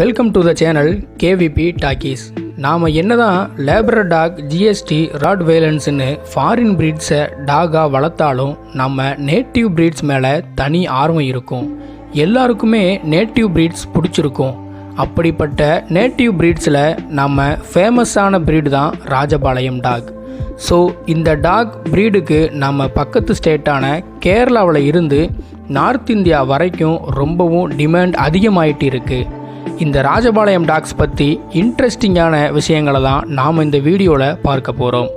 Welcome to the channel KVP talkies நாம் என்ன தான் லேபரர் டாக் ஜிஎஸ்டி ராட் வேலன்ஸ்னு ஃபாரின் பிரீட்ஸை டாகாக வளர்த்தாலும் நம்ம நேட்டிவ் பிரீட்ஸ் மேலே தனி ஆர்வம் இருக்கும். எல்லாருக்குமே நேட்டிவ் பிரீட்ஸ் பிடிச்சிருக்கும். அப்படிப்பட்ட நேட்டிவ் பிரீட்ஸில் நம்ம ஃபேமஸான பிரீடு தான் ராஜபாளையம் டாக் ஸோ இந்த டாக் ப்ரீடுக்கு நம்ம பக்கத்து ஸ்டேட்டான கேரளாவில் இருந்து நார்த் இந்தியா வரைக்கும் ரொம்பவும் டிமாண்ட் அதிகமாயிட்டு இருக்குது இந்த ராஜபாளையம் டாக்ஸ் பற்றி இன்ட்ரெஸ்டிங்கான விஷயங்களை தான் நாம் இந்த வீடியோவில் பார்க்க போகிறோம்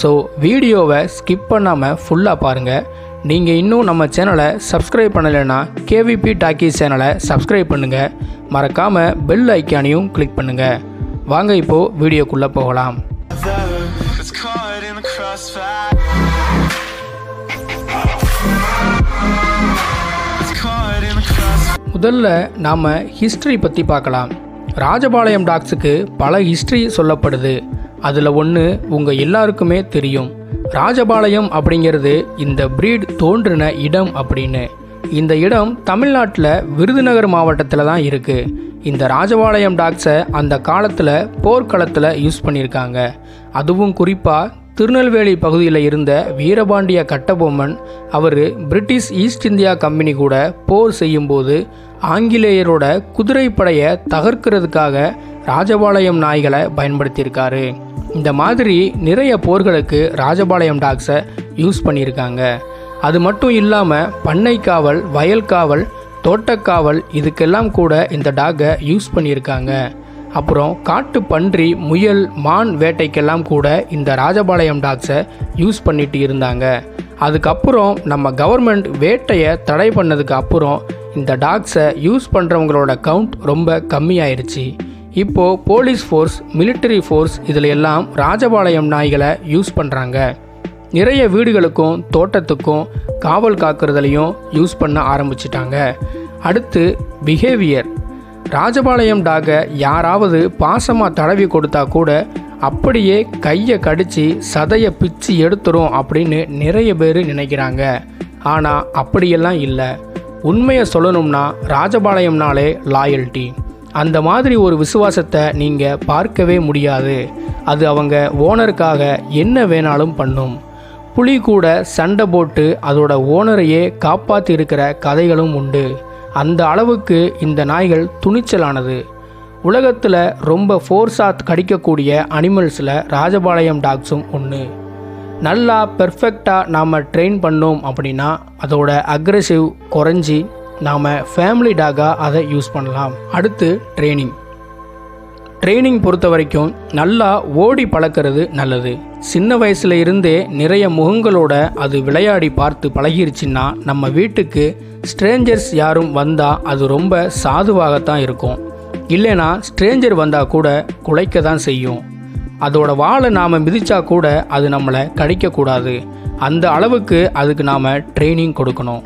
ஸோ வீடியோவை ஸ்கிப் பண்ணாமல் ஃபுல்லாக பாருங்கள் நீங்கள் இன்னும் நம்ம சேனலை சப்ஸ்கிரைப் பண்ணலைன்னா கேவிபி டாக்கீஸ் சேனலை சப்ஸ்கிரைப் பண்ணுங்கள் மறக்காமல் பெல் ஐக்கானையும் கிளிக் பண்ணுங்கள் வாங்க இப்போது வீடியோக்குள்ளே போகலாம். முதல்ல நாம் ஹிஸ்ட்ரி பற்றி பார்க்கலாம். ராஜபாளையம் டாக்ஸுக்கு பல ஹிஸ்ட்ரி சொல்லப்படுது. அதில் ஒன்று உங்கள் எல்லாருக்குமே தெரியும். ராஜபாளையம் அப்படிங்கிறது இந்த பிரீட் தோன்றின இடம் அப்படின்னு. இந்த இடம் தமிழ்நாட்டில் விருதுநகர் மாவட்டத்தில் தான் இருக்குது இந்த ராஜபாளையம் டாக்ஸை அந்த காலத்தில் போர்க்களத்தில் யூஸ் பண்ணியிருக்காங்க. அதுவும் குறிப்பாக திருநெல்வேலி பகுதியில் இருந்த வீரபாண்டிய கட்டபொம்மன் அவர் பிரிட்டிஷ் ஈஸ்ட் இந்தியா கம்பெனி கூட போர் செய்யும்போது ஆங்கிலேயரோட குதிரைப்படையை தகர்க்கிறதுக்காக ராஜபாளையம் நாய்களை பயன்படுத்தியிருக்காரு. இந்த மாதிரி நிறைய போர்களுக்கு ராஜபாளையம் டாக்ஸை யூஸ் பண்ணியிருக்காங்க. அது மட்டும் இல்லாமல் பண்ணை காவல் வயல் காவல் தோட்டக்காவல் இதுக்கெல்லாம் கூட இந்த டாகை யூஸ் பண்ணியிருக்காங்க. அப்புறம் காட்டு பன்றி முயல் மான் வேட்டைக்கெல்லாம் கூட இந்த ராஜபாளையம் டாக்ஸை யூஸ் பண்ணிட்டு இருந்தாங்க. அதுக்கப்புறம் நம்ம கவர்மெண்ட் வேட்டையை தடை பண்ணதுக்கு அப்புறம் இந்த டாக்ஸை யூஸ் பண்ணுறவங்களோட கவுண்ட் ரொம்ப கம்மியாயிருச்சு. இப்போது போலீஸ் ஃபோர்ஸ் மிலிட்டரி ஃபோர்ஸ் இதில் எல்லாம் ராஜபாளையம் நாய்களை யூஸ் பண்ணுறாங்க நிறைய வீடுகளுக்கும் தோட்டத்துக்கும் காவல் காக்கிறதுலையும் யூஸ் பண்ண ஆரம்பிச்சிட்டாங்க. அடுத்து பிஹேவியர் ராஜபாளையம் டாக யாராவது பாசமாக தடவி கொடுத்தா கூட அப்படியே கையை கடிச்சு சதையை பிச்சு எடுத்துரும் அப்படின்னு நிறைய பேர் நினைக்கிறாங்க. ஆனால் அப்படியெல்லாம் இல்லை. உண்மையை சொல்லணும்னா ராஜபாளையம்னாலே லாயல்ட்டி அந்த மாதிரி ஒரு விசுவாசத்தை நீங்கள் பார்க்கவே முடியாது. அது அவங்க ஓனருக்காக என்ன வேணாலும் பண்ணும். புலி கூட சண்டை போட்டு அதோட ஓனரையே காப்பாற்றி இருக்கிற கதைகளும் உண்டு. அந்த அளவுக்கு இந்த நாய்கள் துணிச்சலானது. உலகத்தில் ரொம்ப ஃபோர்ஸாக கடிக்கக்கூடிய அனிமல்ஸில் ராஜபாளையம் டாக்ஸும் ஒன்று நல்லா பெர்ஃபெக்டாக நாம் ட்ரெயின் பண்ணோம் அப்படின்னா அதோட அக்ரெசிவ் குறைஞ்சி நாம் ஃபேமிலி டாகாக அதை யூஸ் பண்ணலாம். அடுத்து ட்ரைனிங் ட்ரைனிங் பொறுத்த வரைக்கும் நல்லா ஓடி பழக்கிறது நல்லது. சின்ன வயசுல இருந்தே நிறைய முகங்களோட அது விளையாடி பார்த்து பழகிருச்சுன்னா நம்ம வீட்டுக்கு ஸ்ட்ரேஞ்சர்ஸ் யாரும் வந்தால் அது ரொம்ப சாதுவாகத்தான் இருக்கும். இல்லைனா ஸ்ட்ரேஞ்சர் வந்தால் கூட குலைக்க தான் செய்யும். அதோட வாழை நாம் மிதிச்சா கூட அது நம்மளை கடிக்கக்கூடாது. அந்த அளவுக்கு அதுக்கு நாம் ட்ரைனிங் கொடுக்கணும்.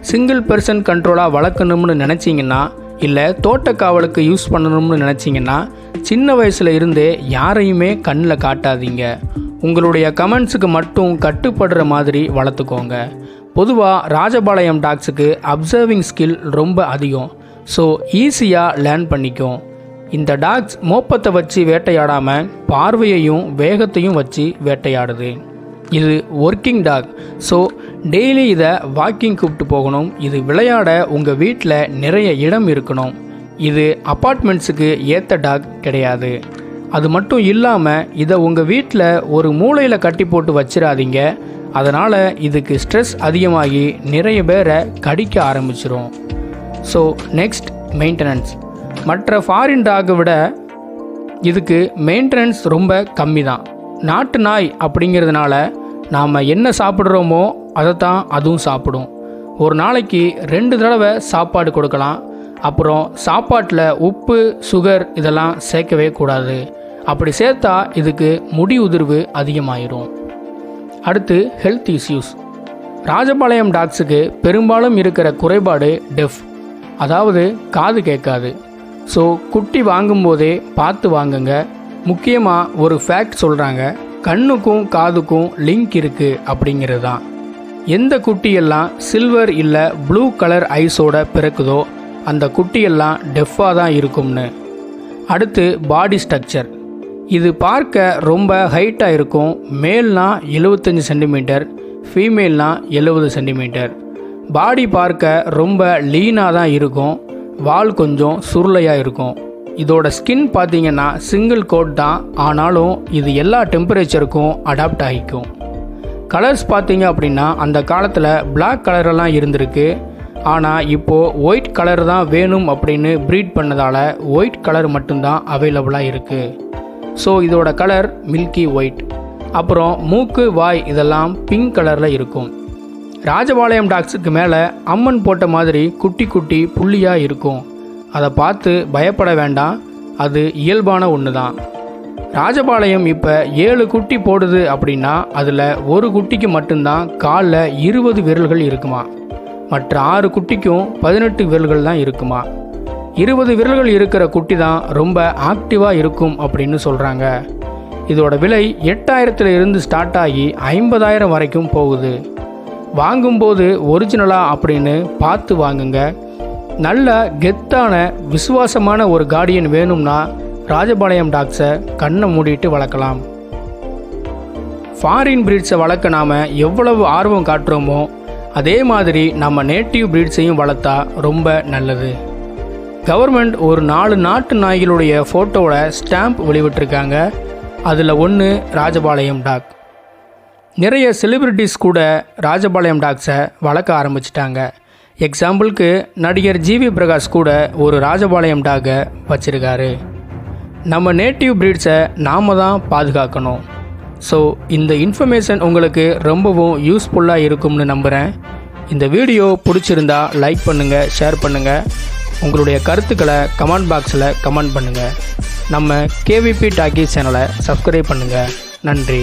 சிங்கிள் பெர்சன் கண்ட்ரோலாக வளர்க்கணும்னு நினச்சிங்கன்னா இல்லை தோட்டக்காவலுக்கு யூஸ் பண்ணணும்னு நினச்சிங்கன்னா சின்ன வயசில் இருந்தே யாரையுமே கண்ணில் காட்டாதீங்க. உங்களுடைய கமெண்ட்ஸுக்கு மட்டும் கட்டுப்படுற மாதிரி வளர்த்துக்கோங்க. பொதுவாக ராஜபாளையம் டாக்ஸுக்கு அப்சர்விங் ஸ்கில் ரொம்ப அதிகம். ஸோ ஈஸியாக லேர்ன் பண்ணிக்கும். இந்த டாக்ஸ் மோப்பத்தை வச்சு வேட்டையாடாமல் பார்வையையும் வேகத்தையும் வச்சு வேட்டையாடுது. இது ஒர்க்கிங் டாக் ஸோ டெய்லி இதை வாக்கிங் கூப்பிட்டு போகணும். இது விளையாட உங்கள் வீட்டில் நிறைய இடம் இருக்கணும். இது அப்பார்ட்மெண்ட்ஸுக்கு ஏற்ற டாக் கிடையாது. அது மட்டும் இல்லாமல் இதை உங்கள் வீட்டில் ஒரு மூலையில் கட்டி போட்டு வச்சிடாதீங்க அதனால் இதுக்கு ஸ்ட்ரெஸ் அதிகமாகி நிறைய பேரை கடிக்க ஆரம்பிச்சிரும். ஸோ நெக்ஸ்ட் மெயின்டெனன்ஸ் மற்ற ஃபாரின் டாகை விட இதுக்கு மெயின்டெனன்ஸ் ரொம்ப கம்மி தான் நாட்டு நாய் அப்படிங்கிறதுனால நாம் என்ன சாப்பிட்றோமோ அதை தான் அதுவும் சாப்பிடும். ஒரு நாளைக்கு ரெண்டு தடவை சாப்பாடு கொடுக்கலாம். அப்புறம் சாப்பாட்டில் உப்பு சுகர் இதெல்லாம் சேர்க்கவே கூடாது. அப்படி சேர்த்தா இதுக்கு முடி உதிர்வு அதிகமாயிரும். அடுத்து ஹெல்த் இஷ்யூஸ் ராஜபாளையம் டாக்ஸுக்கு பெரும்பாலும் இருக்கிற குறைபாடு டெஃப் அதாவது காது கேட்காது. ஸோ குட்டி வாங்கும்போதே பார்த்து வாங்குங்க. முக்கியமாக ஒரு ஃபேக்ட் சொல்கிறாங்க கண்ணுக்கும் காதுக்கும் லிங்க் இருக்குது அப்படிங்கிறது தான் எந்த குட்டியெல்லாம் சில்வர் இல்லை ப்ளூ கலர் ஐஸோட பிறக்குதோ அந்த குட்டியெல்லாம் டெஃப்பாக தான் இருக்கும்னு. அடுத்து பாடி ஸ்ட்ரக்சர் இது பார்க்க ரொம்ப ஹைட்டாக இருக்கும். மேல்னா 75 சென்டிமீட்டர் ஃபீமேல்னா 70 சென்டிமீட்டர் பாடி பார்க்க ரொம்ப லீனாக தான் இருக்கும். வால் கொஞ்சம் சுருளையாக இருக்கும். இதோட ஸ்கின் பார்த்தீங்கன்னா சிங்கிள் கோட் தான். ஆனாலும் இது எல்லா டெம்பரேச்சருக்கும் அடாப்ட் ஆகிக்கும். கலர்ஸ் பார்த்தீங்க அப்படின்னா அந்த காலத்தில் பிளாக் கலரெல்லாம் இருந்திருக்கு. ஆனால் இப்போது ஒயிட் கலர் தான் வேணும் அப்படின்னு ப்ரீட் பண்ணதால் ஒயிட் கலர் மட்டும்தான் அவைலபிளாக இருக்குது ஸோ இதோட கலர் மில்கி ஒயிட் அப்புறம் மூக்கு வாய் இதெல்லாம் பிங்க் கலரில் இருக்கும். ராஜபாளையம் டாக்ஸுக்கு மேலே அம்மன் போட்ட மாதிரி குட்டி குட்டி புள்ளியாக இருக்கும். அதை பார்த்து பயப்பட வேண்டாம். அது இயல்பான ஒன்று தான் ராஜபாளையம் இப்போ ஏழு குட்டி போடுது அப்படின்னா அதில் ஒரு குட்டிக்கு மட்டும்தான் காலில் இருபது விரல்கள் இருக்குமா? மற்ற ஆறு குட்டிக்கும் பதினெட்டு விரல்கள் தான் இருக்குமா? இருபது விரல்கள் இருக்கிற குட்டி தான் ரொம்ப ஆக்டிவாக இருக்கும் அப்படின்னு சொல்கிறாங்க இதோட விலை எட்டாயிரத்துல இருந்து ஸ்டார்ட் ஆகி ஐம்பதாயிரம் வரைக்கும் போகுது. வாங்கும்போது ஒரிஜினலா அப்படின்னு பார்த்து வாங்குங்க. நல்ல கெத்தான விசுவாசமான ஒரு கார்டியன் வேணும்னா ராஜபாளையம் டாக்ஸை கண்ணை மூடிட்டு வளர்க்கலாம். ஃபாரின் பிரீட்ஸை வளர்க்க நாம் எவ்வளவு ஆர்வம் காட்டுறோமோ அதே மாதிரி நம்ம நேட்டிவ் பிரீட்ஸையும் வளர்த்தா ரொம்ப நல்லது. கவர்மெண்ட் ஒரு நாலு நாட்டு நாய்களுடைய ஃபோட்டோவோட ஸ்டாம்ப் வெளிவிட்டிருக்காங்க. அதில் ஒன்று ராஜபாளையம் டாக். நிறைய செலிப்ரிட்டிஸ் கூட ராஜபாளையம் டாக்ஸை வளர்க்க ஆரம்பிச்சிட்டாங்க. எக்ஸாம்பிளுக்கு நடிகர் ஜிவி பிரகாஷ் கூட ஒரு ராஜபாளையம் டாகை வச்சிருக்காரு. நம்ம நேட்டிவ் ப்ரீட்ஸை நாம தான் பாதுகாக்கணும். ஸோ இந்த இன்ஃபர்மேஷன் உங்களுக்கு ரொம்பவும் யூஸ்ஃபுல்லாக இருக்கும்னு நம்புகிறேன் இந்த வீடியோ பிடிச்சிருந்தா லைக் பண்ணுங்கள் ஷேர் பண்ணுங்கள் உங்களுடைய கருத்துக்களை கமெண்ட் பாக்ஸில் கமெண்ட் பண்ணுங்கள் நம்ம கேவிபி டாக்கி சேனலை சப்ஸ்கிரைப் பண்ணுங்கள் நன்றி.